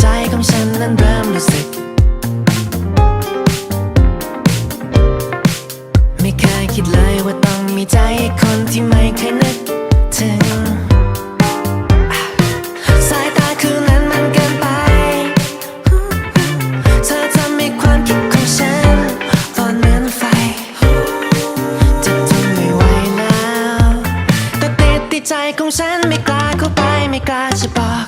ใจของฉันนั้นเริ่มรู้สึก ไม่เคยคิดเลยว่าต้องมีใจคนที่ไม่เคยน ใจของฉันไม่กล้าเข้าไปไม่กล้าจะบอก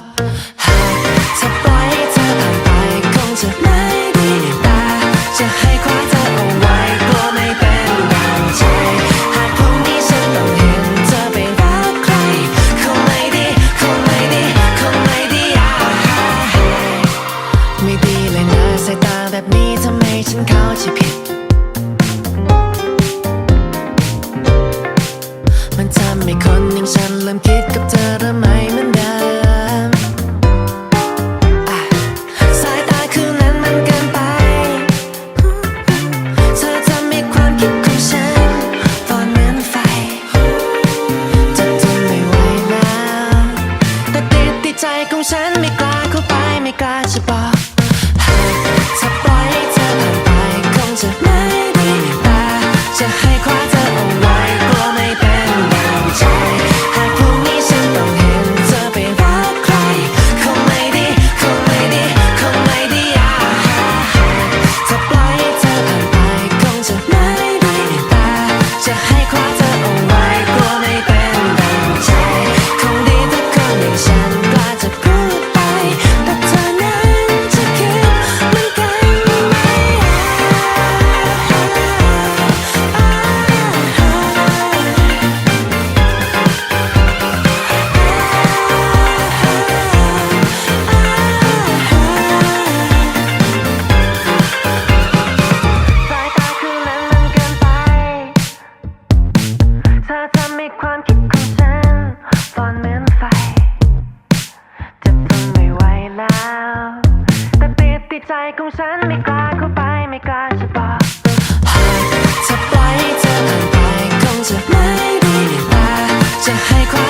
ใจของฉันไม่กล้าเข้าไปไม่กล้าจะบอก ใจของฉันไม่กล้าเข้าไปไม่กล้าจะบอกหากจะปล่อยเธอผ่านไปคงจะไม่ดีแต่จะให้ความ